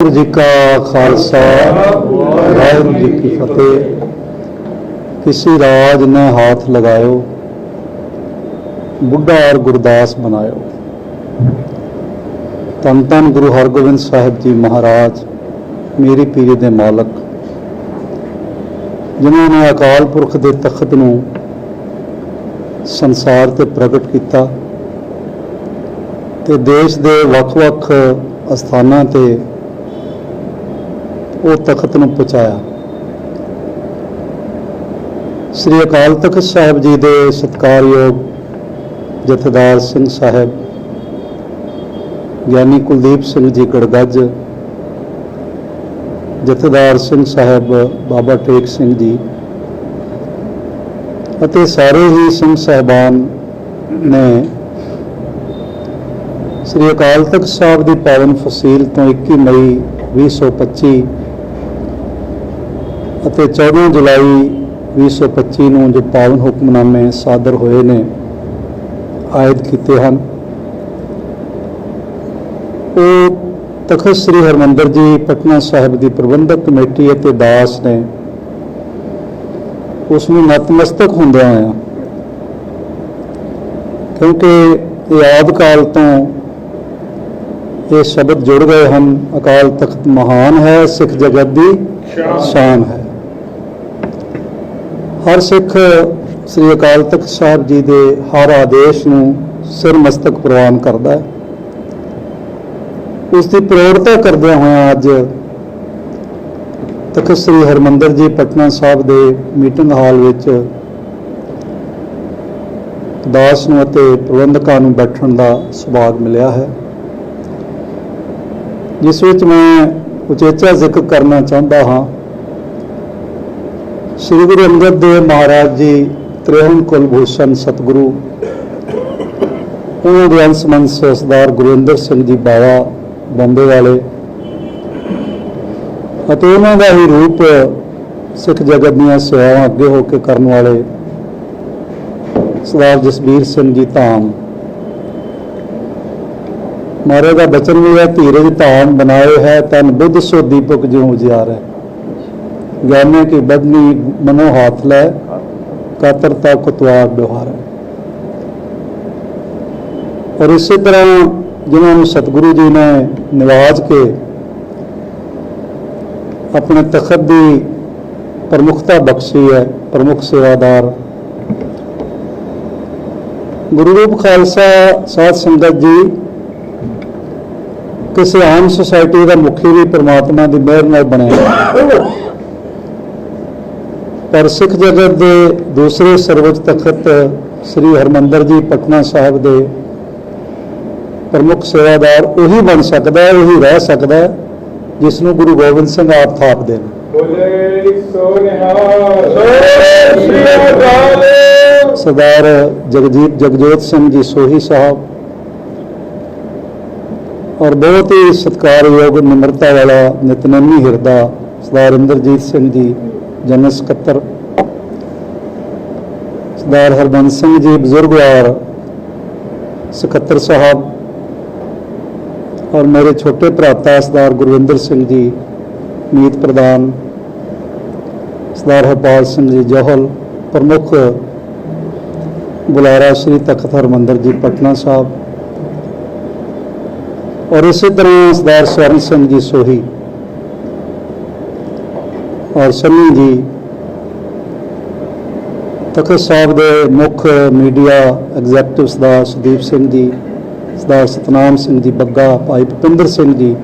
ਗੁਰੂ ਜੀ ਕਾ ਖਾਲਸਾ, ਵਾਹਿਗੁਰੂ ਜੀ ਕੀ ਫਤਿਹ। ਕਿਸੇ ਰਾਜ ਨੇ ਹਾਥ ਲਗਾਇਓ, ਬੁੱਢਾ ਔਰ ਗੁਰਦਾਸ ਬਣਾਇਓ। ਤਨ ਤਨ ਗੁਰੂ ਹਰਗੋਬਿੰਦ ਸਾਹਿਬ ਜੀ ਮਹਾਰਾਜ, ਮੇਰੀ ਪੀਰੀ ਦੇ ਮਾਲਕ, ਜਿਨ੍ਹਾਂ ਨੇ ਅਕਾਲ ਪੁਰਖ ਦੇ ਤਖਤ ਨੂੰ ਸੰਸਾਰ ਤੇ ਪ੍ਰਗਟ ਕੀਤਾ ਤੇ ਦੇਸ਼ ਦੇ ਵੱਖ-ਵੱਖ ਅਸਥਾਨਾਂ ਤੇ ਉਹ ਤਖਤ ਨੂੰ ਪਹੁੰਚਾਇਆ। ਸ੍ਰੀ ਅਕਾਲ ਤਖਤ ਸਾਹਿਬ ਜੀ ਦੇ ਸਤਿਕਾਰਯੋਗ ਜਥੇਦਾਰ ਸਿੰਘ ਸਾਹਿਬ, ਗਿਆਨੀ ਕੁਲਦੀਪ ਸਿੰਘ ਜੀ ਗੜਗੱਜ, ਜਥੇਦਾਰ ਸਿੰਘ ਸਾਹਿਬ ਬਾਬਾ ਟੇਕ ਸਿੰਘ ਜੀ ਅਤੇ ਸਾਰੇ ਹੀ ਸਿੰਘ ਸਾਹਿਬਾਨ ਨੇ ਸ੍ਰੀ ਅਕਾਲ ਤਖਤ ਸਾਹਿਬ ਦੀ ਪਾਵਨ ਫਸੀਲ ਤੋਂ 21 ਮਈ 2025 ਅਤੇ 14 ਜੁਲਾਈ 2025 ਨੂੰ ਜੋ ਪਾਵਨ ਹੁਕਮਨਾਮੇ ਸਾਦਰ ਹੋਏ ਨੇ ਆਇਦ ਕੀਤੇ ਹਨ। ਉਹ ਤਖਤ ਸ੍ਰੀ ਹਰਮੰਦਰ ਜੀ ਪਟਨਾ ਸਾਹਿਬ ਦੀ ਪ੍ਰਬੰਧਕ ਕਮੇਟੀ ਅਤੇ ਦਾਸ ਨੇ ਉਸ ਨੂੰ ਨਤਮਸਤਕ ਹੁੰਦਿਆਂ ਹੋਇਆ ਕਿਉਂਕਿ ਇਹ ਆਦਿ ਕਾਲ ਤੋਂ ਇਹ ਸ਼ਬਦ ਜੁੜ ਗਏ ਹਨ। ਅਕਾਲ ਤਖਤ ਮਹਾਨ ਹੈ ਸਿੱਖ ਜਗਤ ਦੀ ਸ਼ਾਨ ਹੈ। ਹਰ ਸਿੱਖ ਸ੍ਰੀ ਅਕਾਲ ਤਖਤ ਸਾਹਿਬ ਜੀ ਦੇ ਹਰ ਆਦੇਸ਼ ਨੂੰ ਸਿਰ ਮਸਤਕ ਪ੍ਰਵਾਨ ਕਰਦਾ ਹੈ। ਉਸ ਦੀ ਪ੍ਰੋੜਤਾ ਕਰਦਿਆਂ ਹੋਇਆਂ ਅੱਜ ਤਖਤ ਸ੍ਰੀ ਹਰਮੰਦਰ ਜੀ ਪਟਨਾ ਸਾਹਿਬ ਦੇ ਮੀਟਿੰਗ ਹਾਲ ਵਿੱਚ ਦਾਸ ਨੂੰ ਅਤੇ ਪ੍ਰਬੰਧਕਾਂ ਨੂੰ ਬੈਠਣ ਦਾ ਸੁਭਾਗ ਮਿਲਿਆ ਹੈ। ਜਿਸ ਵਿੱਚ ਮੈਂ ਉਚੇਚਾ ਜ਼ਿਕਰ ਕਰਨਾ ਚਾਹੁੰਦਾ ਹਾਂ ਸ੍ਰੀ ਗੁਰੂ ਅੰਗਦ ਦੇਵ ਮਹਾਰਾਜ ਜੀ ਤ੍ਰਿਹਣ ਕੁਲਭੂਸ਼ਣ ਸਤਿਗੁਰੂ ਉਹਨਾਂ ਦੇ ਅੰਸ਼ਮਨ ਸਰਦਾਰ ਗੁਰਿੰਦਰ ਸਿੰਘ ਜੀ ਬਾਵਾ ਬੰਬੇ ਵਾਲੇ ਅਤੇ ਉਹਨਾਂ ਦਾ ਹੀ ਰੂਪ ਸਿੱਖ ਜਗਤ ਦੀਆਂ ਸੇਵਾਵਾਂ ਅੱਗੇ ਹੋ ਕੇ ਕਰਨ ਵਾਲੇ ਸਰਦਾਰ ਜਸਬੀਰ ਸਿੰਘ ਜੀ ਧਾਮ। ਮਹਾਰਾਜ ਦਾ ਬਚਨ ਵੀ ਹੈ, ਧੀਰਜ ਧਾਮ ਬਣਾਏ ਹੈ, ਤਨ ਬੁੱਧ ਸੋ ਦੀਪਕ ਜਿਉ ਜਿਆਰ ਹੈ ਗਿਆਨੇ ਕੀ ਬਦਨੀ ਮਨੋ ਹਾਥ ਲੈ, ਕਾਤਰਤਾ ਕੁਤਵਾਰ ਬਿਵਹਾਰ ਹੈ ਔਰ ਇਸੇ ਤਰ੍ਹਾਂ ਜਿਨ੍ਹਾਂ ਨੂੰ ਸਤਿਗੁਰੂ ਜੀ ਨੇ ਨਿਵਾਜ ਕੇ ਆਪਣੇ ਤਖਤ ਦੀ ਪ੍ਰਮੁਖਤਾ ਬਖਸ਼ੀ ਹੈ, ਪ੍ਰਮੁਖ ਸੇਵਾਦਾਰ। ਗੁਰੂ ਰੂਪ ਖਾਲਸਾ ਸਾਧ ਸੰਗਤ ਜੀ, ਕਿਸੇ ਆਮ ਸੁਸਾਇਟੀ ਦਾ ਮੁਖੀ ਵੀ ਪ੍ਰਮਾਤਮਾ ਦੀ ਮਿਹਰ ਨਾਲ ਬਣਿਆ। ਪਰ ਸਿੱਖ ਜਗਤ ਦੇ ਦੂਸਰੇ ਸਰਵਉੱਚ ਤਖਤ ਸ੍ਰੀ ਹਰਮੰਦਰ ਜੀ ਪਟਨਾ ਸਾਹਿਬ ਦੇ ਪ੍ਰਮੁੱਖ ਸੇਵਾਦਾਰ ਉਹੀ ਬਣ ਸਕਦਾ ਹੈ ਉਹੀ ਰਹਿ ਸਕਦਾ ਹੈ ਜਿਸ ਨੂੰ ਗੁਰੂ ਗੋਬਿੰਦ ਸਿੰਘ ਆਪ ਥਾਪਦੇ ਨੇ ਸਰਦਾਰ ਜਗਜੀਤ ਜਗਜੋਤ ਸਿੰਘ ਜੀ ਸੋਹੀ ਸਾਹਿਬ ਔਰ ਬਹੁਤ ਹੀ ਸਤਿਕਾਰਯੋਗ ਨਿਮਰਤਾ ਵਾਲਾ ਨਿਤਨੇਮੀ ਹਿਰਦਾ ਸਰਦਾਰ ਇੰਦਰਜੀਤ ਸਿੰਘ ਜੀ ਜਨਰਲ ਸਕੱਤਰ ਸਰਦਾਰ ਹਰਬੰਸ ਸਿੰਘ ਜੀ, ਬਜ਼ੁਰਗ ਔਰ ਸਕੱਤਰ ਸਾਹਿਬ ਔਰ ਮੇਰੇ ਛੋਟੇ ਭਰਾਤਾ ਸਰਦਾਰ ਗੁਰਵਿੰਦਰ ਸਿੰਘ ਜੀ, ਮੀਤ ਪ੍ਰਧਾਨ, ਸਰਦਾਰ ਹਰਪਾਲ ਸਿੰਘ ਜੀ ਜੋਹਲ, ਪ੍ਰਮੁੱਖ ਬੁਲਾਰਾ ਸ੍ਰੀ ਤਖਤ ਹਰਮੰਦਰ ਜੀ, ਪਟਨਾ ਸਾਹਿਬ। ਔਰ ਇਸੇ ਤਰ੍ਹਾਂ ਸਰਦਾਰ ਸਵਰਨ ਸਿੰਘ ਜੀ ਸੋਹੀ ਔਰ ਸੰਨੀ ਜੀ, ਤਖਤ ਸਾਹਿਬ ਦੇ ਮੁੱਖ ਮੀਡੀਆ ਐਗਜ਼ੈਕਟਿਵ ਸਰਦਾਰ ਸੁਦੀਪ ਸਿੰਘ ਜੀ ਸਰਦਾਰ ਸਤਨਾਮ ਸਿੰਘ ਜੀ, ਬੱਗਾ ਭਾਈ ਭੁਪਿੰਦਰ ਸਿੰਘ ਜੀ,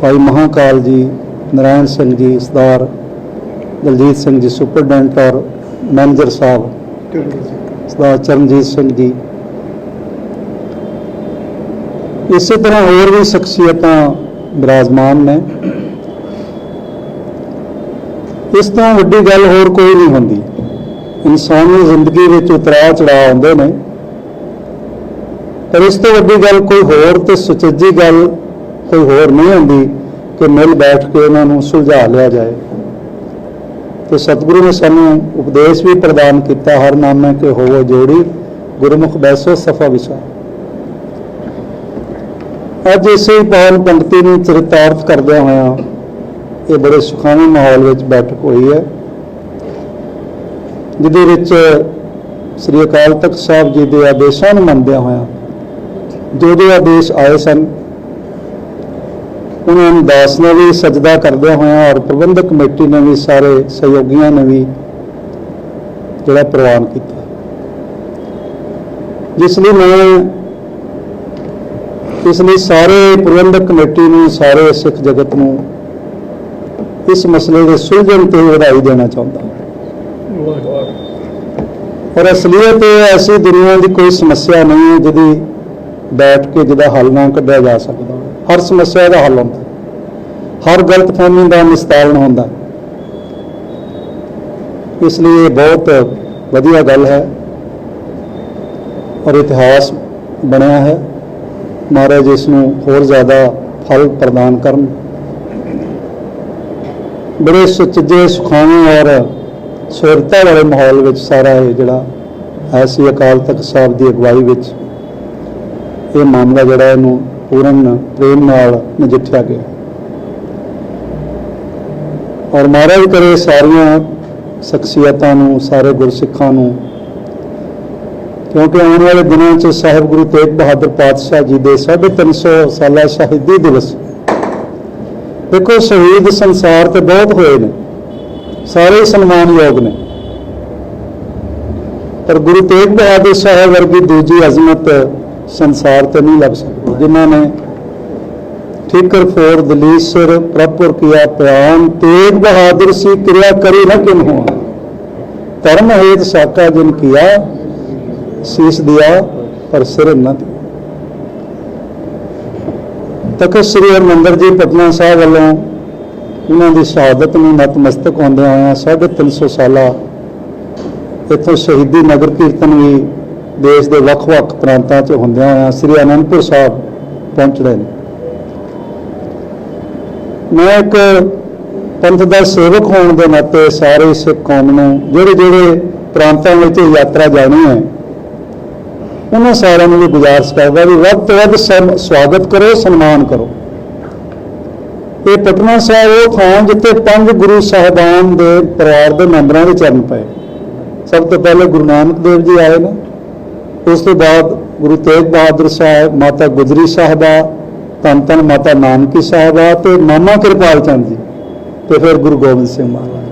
ਭਾਈ ਮਹਾਕਾਲ ਜੀ, ਨਰਾਇਣ ਸਿੰਘ ਜੀ, ਸਰਦਾਰ ਦਲਜੀਤ ਸਿੰਘ ਜੀ, ਸੁਪਰਡੈਂਟ ਔਰ ਮੈਨੇਜਰ ਸਾਹਿਬ ਸਰਦਾਰ ਚਰਨਜੀਤ ਸਿੰਘ ਜੀ। ਇਸੇ ਤਰ੍ਹਾਂ ਹੋਰ ਵੀ ਸ਼ਖਸੀਅਤਾਂ ਬਿਰਾਜਮਾਨ ਨੇ। ਇਸ ਤੋਂ ਵੱਡੀ ਗੱਲ ਹੋਰ ਕੋਈ ਨਹੀਂ ਹੁੰਦੀ। ਇਨਸਾਨੀ ਜ਼ਿੰਦਗੀ ਵਿੱਚ ਉਤਰਾਅ ਚੜਾਅ ਆਉਂਦੇ ਨੇ। ਪਰ ਇਸ ਤੋਂ ਵੱਡੀ ਗੱਲ ਕੋਈ ਹੋਰ ਤੇ ਸੁਚੱਜੀ ਗੱਲ ਕੋਈ ਹੋਰ ਨਹੀਂ ਹੁੰਦੀ ਕਿ ਮਿਲ ਬੈਠ ਕੇ ਉਹਨਾਂ ਨੂੰ ਸੁਲਝਾ ਲਿਆ ਜਾਏ। ਤੇ ਸਤਿਗੁਰੂ ਨੇ ਸਾਨੂੰ ਉਪਦੇਸ਼ ਵੀ ਪ੍ਰਦਾਨ ਕੀਤਾ, ਹਰ ਨਾਮੇ ਕੇ ਹੋਵੋ ਜੋੜੀ, ਗੁਰਮੁਖ ਬੈਸੋ ਸਫਾ ਵਿਚਾਰ ਅੱਜ ਇਸੇ ਪਾਵਨ ਪੰਕਤੀ ਨੂੰ ਚਰਿਤਾਰਥ ਕਰਦਿਆਂ ਹੋਇਆਂ ਇਹ ਬੜੇ ਸੁਖਾਵੇਂ ਮਾਹੌਲ ਵਿੱਚ ਬੈਠਕ ਹੋਈ ਹੈ, ਜਿਹਦੇ ਵਿੱਚ ਸ੍ਰੀ ਅਕਾਲ ਤਖਤ ਸਾਹਿਬ ਜੀ ਦੇ ਆਦੇਸ਼ਾਂ ਨੂੰ ਮੰਨਦਿਆਂ ਹੋਇਆਂ ਜੋ ਜੋ ਆਦੇਸ਼ ਆਏ ਸਨ, ਉਹਨਾਂ ਨੂੰ ਦਾਸ ਨੇ ਵੀ ਸਜਦਾ ਕਰਦਿਆਂ ਹੋਇਆਂ ਔਰ ਪ੍ਰਬੰਧਕ ਕਮੇਟੀ ਨੇ ਵੀ ਸਾਰੇ ਸਹਿਯੋਗੀਆਂ ਨੇ ਵੀ ਜਿਹੜਾ ਪ੍ਰਵਾਨ ਕੀਤਾ। ਜਿਸ ਲਈ ਮੈਂ ਇਸ ਲਈ ਸਾਰੇ ਪ੍ਰਬੰਧਕ ਕਮੇਟੀ ਨੂੰ, ਸਾਰੇ ਸਿੱਖ ਜਗਤ ਨੂੰ ਇਸ ਮਸਲੇ ਦੇ ਸੁਲਝਣ ਤੇ ਵਧਾਈ ਦੇਣਾ ਚਾਹੁੰਦਾ ਔਰ ਅਸਲੀਅਤ ਇਹ ਐਸੀ ਦੁਨੀਆ ਦੀ ਕੋਈ ਸਮੱਸਿਆ ਨਹੀਂ ਹੈ ਜਿਹਦੀ ਬੈਠ ਕੇ ਜਿਹਦਾ ਹੱਲ ਨਾ ਕੱਢਿਆ ਜਾ ਸਕਦਾ। ਹਰ ਸਮੱਸਿਆ ਦਾ ਹੱਲ ਹੁੰਦਾ। ਹਰ ਗਲਤਫਹਿਮੀ ਦਾ ਨਿਸਤਾਰਨ ਹੁੰਦਾ। ਇਸ ਲਈ ਇਹ ਬਹੁਤ ਵਧੀਆ ਗੱਲ ਹੈ। ਔਰ ਇਤਿਹਾਸ ਬਣਿਆ ਹੈ। ਮਹਾਰਾਜ ਇਸ ਨੂੰ ਹੋਰ ਜ਼ਿਆਦਾ ਫਲ ਪ੍ਰਦਾਨ ਕਰਨ। ਬੜੇ ਸੁਚੱਜੇ ਸੁਖਾਵੇਂ ਔਰ ਸੁਰਤਾ ਵਾਲੇ ਮਾਹੌਲ ਵਿੱਚ ਸਾਰਾ ਇਹ ਜਿਹੜਾ ਐਸੀ ਅਕਾਲ ਤਖਤ ਸਾਹਿਬ ਦੀ ਅਗਵਾਈ ਵਿੱਚ ਇਹ ਮਾਮਲਾ ਜਿਹੜਾ ਇਹਨੂੰ ਪੂਰਨ ਪ੍ਰੇਮ ਨਾਲ ਨਜਿੱਠਿਆ ਗਿਆ। ਔਰ ਮਹਾਰਾਜ ਕਰੇ ਸਾਰੀਆਂ ਸ਼ਖਸੀਅਤਾਂ ਨੂੰ, ਸਾਰੇ ਗੁਰਸਿੱਖਾਂ ਨੂੰ, ਕਿਉਂਕਿ ਆਉਣ ਵਾਲੇ ਦਿਨਾਂ 'ਚ ਸਾਹਿਬ ਗੁਰੂ ਤੇਗ ਬਹਾਦਰ ਪਾਤਸ਼ਾਹ ਜੀ ਦੇ 350 ਸਾਲਾ ਸ਼ਹੀਦੀ ਦਿਵਸ ਦੇਖੋ ਸ਼ਹੀਦ ਸੰਸਾਰ ਤੇ ਬਹੁਤ ਹੋਏ ਨੇ। ਸਾਰੇ ਸਨਮਾਨਯੋਗ ਨੇ। ਪਰ ਗੁਰੂ ਤੇਗ ਬਹਾਦਰ ਸਾਹਿਬ ਵਰਗੀ ਦੂਜੀ ਅਜ਼ਮਤ ਸੰਸਾਰ ਤੇ ਨਹੀਂ ਲੱਭ ਸਕਦੀ, ਜਿਨ੍ਹਾਂ ਨੇ ਠੀਕਰ ਫੋਰ ਦਲੀਸਰ ਪ੍ਰਪੁਰ ਕੀਆ ਪਿਆਨ ਤੇਗ ਬਹਾਦਰ ਸੀ, ਕਿਰਿਆ ਕਰੀ ਨਾ ਕਿਨ ਹੋ ਧਰਮ ਹੇਤ ਸਾਕਾ ਜਿਨ ਕੀਆ, ਸੀਸ ਦਿਆ, ਪਰ ਸਿਰ ਨਾ ਦਿਆ। ਤਖਤ ਸ੍ਰੀ ਹਰਿਮੰਦਰ ਜੀ ਪਟਨਾ ਸਾਹਿਬ ਵੱਲੋਂ ਉਹਨਾਂ ਦੀ ਸ਼ਹਾਦਤ ਨੂੰ ਨਤਮਸਤਕ ਹੁੰਦਿਆਂ ਹੋਇਆਂ 350 ਸਾਲਾ ਇੱਥੋਂ ਸ਼ਹੀਦੀ ਨਗਰ ਕੀਰਤਨ ਵੀ ਦੇਸ਼ ਦੇ ਵੱਖ-ਵੱਖ ਪ੍ਰਾਂਤਾਂ 'ਚ ਹੁੰਦਿਆਂ ਹੋਇਆਂ ਸ੍ਰੀ ਅਨੰਦਪੁਰ ਸਾਹਿਬ ਪਹੁੰਚੜੇ ਨੇ। ਮੈਂ ਇੱਕ ਪੰਥ ਦਾ ਸੇਵਕ ਹੋਣ ਦੇ ਨਾਤੇ ਸਾਰੇ ਸਿੱਖ ਕੌਮ ਨੂੰ ਜਿਹੜੇ ਜਿਹੜੇ ਪ੍ਰਾਂਤਾਂ ਵਿੱਚ ਯਾਤਰਾ ਜਾਣੀ ਹੈ ਉਹਨਾਂ ਸਾਰਿਆਂ ਨੂੰ ਵੀ ਗੁਜ਼ਾਰਿਸ਼ ਕਰਦਾ ਵੀ ਵੱਧ ਤੋਂ ਵੱਧ ਸਮ- ਸਵਾਗਤ ਕਰੋ, ਸਨਮਾਨ ਕਰੋ। ਇਹ ਪਟਨਾ ਸਾਹਿਬ ਉਹ ਥਾਂ ਜਿੱਥੇ ਪੰਜ ਗੁਰੂ ਸਾਹਿਬਾਨ ਦੇ ਪਰਿਵਾਰ ਦੇ ਮੈਂਬਰਾਂ ਦੇ ਚਰਨ ਪਏ। ਸਭ ਤੋਂ ਪਹਿਲੇ ਗੁਰੂ ਨਾਨਕ ਦੇਵ ਜੀ ਆਏ ਨੇ। ਉਸ ਤੋਂ ਬਾਅਦ ਗੁਰੂ ਤੇਗ ਬਹਾਦਰ ਸਾਹਿਬ, ਮਾਤਾ ਗੁਜਰੀ ਸਾਹਿਬਾ ਧੰਨ ਧੰਨ ਮਾਤਾ ਨਾਨਕੀ ਸਾਹਿਬਾ ਤੇ ਮਾਮਾ ਕਿਰਪਾਲ ਚੰਦ ਜੀ ਤੇ ਫਿਰ ਗੁਰੂ ਗੋਬਿੰਦ ਸਿੰਘ ਮਹਾਰਾਜ।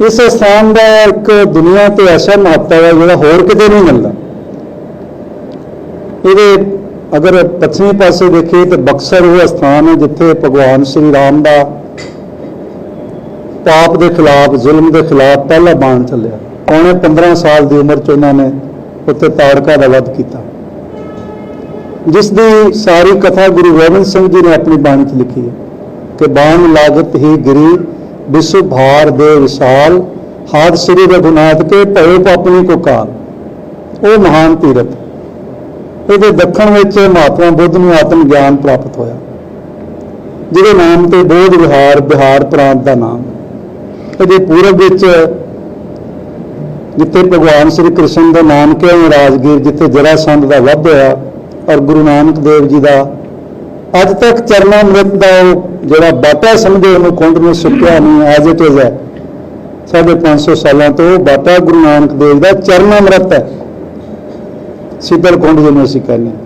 ਇਸ ਸਥਾਨ ਦਾ ਇੱਕ ਦੁਨੀਆ ਤੇ ਐਸਾ ਮਹੱਤਵ ਹੈ ਜਿਹੜਾ ਹੋਰ ਕਿਤੇ ਨਹੀਂ ਮਿਲਦਾ। ਇਹਦੇ ਅਗਰ ਪੱਛਮੀ ਪਾਸੇ ਦੇਖੀਏ ਤਾਂ ਬਕਸਰ ਉਹ ਸਥਾਨ ਹੈ ਜਿੱਥੇ ਭਗਵਾਨ ਸ਼੍ਰੀ ਰਾਮ ਦਾ ਪਾਪ ਦੇ ਖਿਲਾਫ, ਜ਼ੁਲਮ ਦੇ ਖਿਲਾਫ ਪਹਿਲਾ ਬਾਣ ਚੱਲਿਆ। ਪੌਣੇ 15 ਸਾਲ ਦੀ ਉਮਰ ਚ ਉਹਨਾਂ ਨੇ ਉੱਥੇ ਤਾੜਕਾ ਦਾ ਵੱਧ ਕੀਤਾ। ਜਿਸ ਦੀ ਸਾਰੀ ਕਥਾ ਗੁਰੂ ਗੋਬਿੰਦ ਸਿੰਘ ਜੀ ਨੇ ਆਪਣੀ ਬਾਣੀ ਚ ਲਿਖੀ ਹੈ ਕਿ ਬਾਣ ਲਾਗਤ ਹੀ ਗਿਰੀ ਵਿਸ਼ਵ ਭਾਰ ਦੇ ਵਿਸ਼ਾਲ ਹਾਦ ਸ੍ਰੀ ਰਘੁਨਾਥ ਕੇ ਭਏ ਪਾਪਨੀ ਕੋ ਕਾਲ ਉਹ ਮਹਾਨ ਤੀਰਥ। ਇਹਦੇ ਦੱਖਣ ਵਿੱਚ ਮਹਾਤਮਾ ਬੁੱਧ ਨੂੰ ਆਤਮ ਗਿਆਨ ਪ੍ਰਾਪਤ ਹੋਇਆ, ਜਿਹਦੇ ਨਾਮ ਤੇ ਬੋਧ ਵਿਹਾਰ ਬਿਹਾਰ ਪ੍ਰਾਂਤ ਦਾ ਨਾਮ। ਇਹਦੇ ਪੂਰਬ ਵਿੱਚ ਜਿੱਥੇ ਭਗਵਾਨ ਸ੍ਰੀ ਕ੍ਰਿਸ਼ਨ ਦੇ ਨਾਮ ਨੇ ਰਾਜਗੀਰ, ਜਿੱਥੇ ਜਰਾਸੰਧ ਦਾ ਵੱਧ ਹੋਇਆ, ਔਰ ਗੁਰੂ ਨਾਨਕ ਦੇਵ ਜੀ ਦਾ ਅੱਜ ਤੱਕ ਚਰਨਾ ਅੰਮ੍ਰਿਤ ਦਾ ਉਹ ਜਿਹੜਾ ਬਾਟਾ ਸਮਝੇ ਉਹਨੂੰ ਕੁੰਡ ਨੂੰ ਸੁੱਕਿਆ ਨਹੀਂ, ਐਜ਼ ਇਟ ਇਜ਼ ਹੈ। ਸਾਢੇ 500 ਸਾਲਾਂ ਤੋਂ ਉਹ ਬਾਟਾ ਗੁਰੂ ਨਾਨਕ ਦੇਵ ਦਾ ਚਰਨਾ ਅੰਮ੍ਰਿਤ ਹੈ। ਸਿੱਧਲ ਕੁੰਡ ਜਿਹਨੂੰ ਅਸੀਂ ਕਹਿੰਦੇ ਹਾਂ।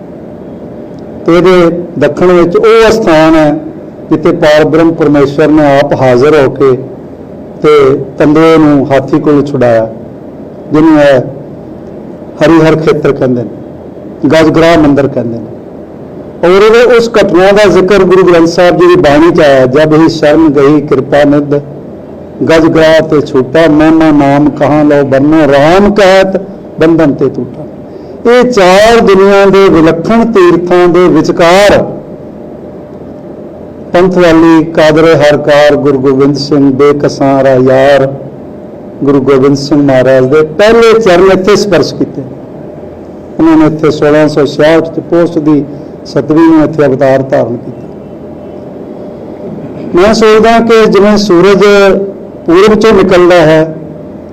ਤੇ ਇਹਦੇ ਦੱਖਣ ਵਿੱਚ ਉਹ ਸਥਾਨ ਹੈ ਜਿੱਥੇ ਪਾਰ ਬ੍ਰਹਮ ਨੇ ਆਪ ਹਾਜ਼ਰ ਹੋ ਕੇ ਤੇ ਤੰਦੇ ਨੂੰ ਹਾਥੀ ਕੋਲ ਛੁਡਾਇਆ, ਜਿਹਨੂੰ ਹੈ ਹਰੀਹਰ ਖੇਤਰ ਕਹਿੰਦੇ ਨੇ ਗਜਗਰਾ ਮੰਦਿਰ ਕਹਿੰਦੇ ਨੇ। ਔਰ ਇਹ ਉਸ ਘਟਨਾ ਦਾ ਜ਼ਿਕਰ ਗੁਰੂ ਗ੍ਰੰਥ ਸਾਹਿਬ ਜੀ ਦੀ ਬਾਣੀ ਚ ਆਇਆ ਜਦ ਹੀ ਸ਼ਰਨ ਗਈ ਕਿਰਪਾ ਨਿਧ, ਗਜ ਗਜਗਰਾ ਤੇ ਛੂਟਾ, ਮਹਿਮਾ ਨਾਮ ਕਹਾਂ ਲਓ ਬੰਨੋ, ਰਾਮ ਕਹਿਤ, ਬੰਧਨ ਤੇ ਟੂਟਾ ਇਹ ਚਾਰ ਦੁਨੀਆਂ ਦੇ ਵਿਲੱਖਣ ਤੀਰਥਾਂ ਦੇ ਵਿਚਕਾਰ ਪੰਥ ਵਾਲੀ ਕਾਦਰ ਹਰਕਾਰ ਗੁਰੂ ਗੋਬਿੰਦ ਸਿੰਘ ਬੇਕਸਾਰਾ ਯਾਰ, ਗੁਰੂ ਗੋਬਿੰਦ ਸਿੰਘ ਮਹਾਰਾਜ ਦੇ ਪਹਿਲੇ ਚਰਨ ਇੱਥੇ ਸਪਰਸ਼ ਕੀਤੇ। ਉਹਨਾਂ ਨੇ ਇੱਥੇ 1666 ਚ ਪੋਸਟ ਦੀ ਸਤਵੀਂ ਨੂੰ ਇੱਥੇ ਅਵਤਾਰ ਧਾਰਨ ਕੀਤਾ। ਮੈਂ ਸੋਚਦਾ ਕਿ ਜਿਵੇਂ ਸੂਰਜ ਪੂਰਬ ਚੋਂ ਨਿਕਲਦਾ ਹੈ,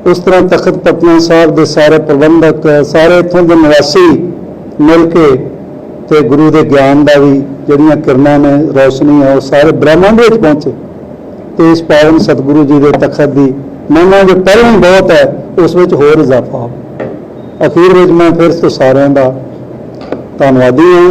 ਉਸ ਤਰ੍ਹਾਂ ਤਖਤ ਪਟਨਾ ਸਾਹਿਬ ਦੇ ਸਾਰੇ ਪ੍ਰਬੰਧਕ, ਸਾਰੇ ਇੱਥੋਂ ਦੇ ਨਿਵਾਸੀ ਮਿਲ ਕੇ ਤੇ ਗੁਰੂ ਦੇ ਗਿਆਨ ਦਾ ਵੀ ਜਿਹੜੀਆਂ ਕਿਰਨਾਂ ਨੇ ਰੌਸ਼ਨੀ ਹੈ ਉਹ ਸਾਰੇ ਬ੍ਰਹਮੰਡ ਵਿੱਚ ਪਹੁੰਚੇ। ਤੇ ਇਸ ਪਾਵਨ ਸਤਿਗੁਰੂ ਜੀ ਦੇ ਤਖਤ ਦੀ ਮਹਿਮਾ ਜੋ ਪਹਿਲਾਂ ਹੀ ਬਹੁਤ ਹੈ, ਉਸ ਵਿੱਚ ਹੋਰ ਇਜ਼ਾਫਾ ਹੋ ਅਖੀਰ ਵਿੱਚ ਮੈਂ ਫਿਰ ਤੋਂ ਸਾਰਿਆਂ ਦਾ ਧੰਨਵਾਦੀ ਹਾਂ।